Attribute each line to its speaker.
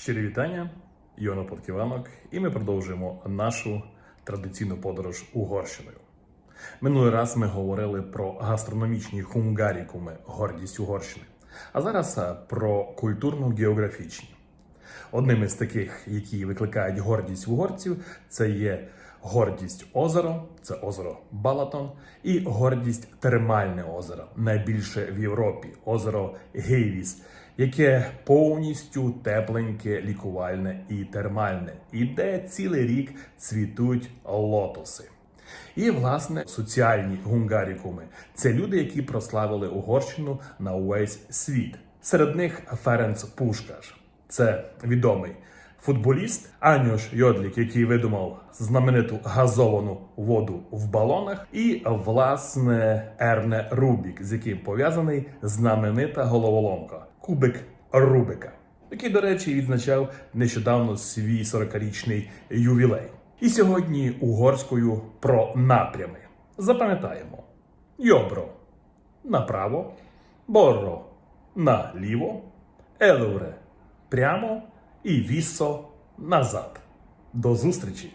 Speaker 1: Щирі вітання, Йона Подківанок, і ми продовжуємо нашу традиційну подорож Угорщиною. Минулий раз ми говорили про гастрономічні хунгарікуми, гордість Угорщини, а зараз про культурно-географічні. Одним із таких, які викликають гордість угорців, це є гордість озеро, це озеро Балатон, і гордість термальне озеро, найбільше в Європі, озеро Гейвіс, яке повністю тепленьке, лікувальне і термальне, і де цілий рік цвітуть лотоси. І, власне, соціальні гунгарікуми це люди, які прославили Угорщину на увесь світ. Серед них Ференц Пушкаш. Це відомий футболіст Аньош Йодлік, який видумав знамениту газовану воду в балонах, і власне Ерне Рубік, з яким пов'язаний знаменита головоломка Кубик Рубика, який, до речі, відзначав нещодавно свій 40-річний ювілей. І сьогодні угорською про напрями. Запам'ятаємо: Йобро направо, Борро наліво, Елуре прямо і вісо назад. До зустрічі!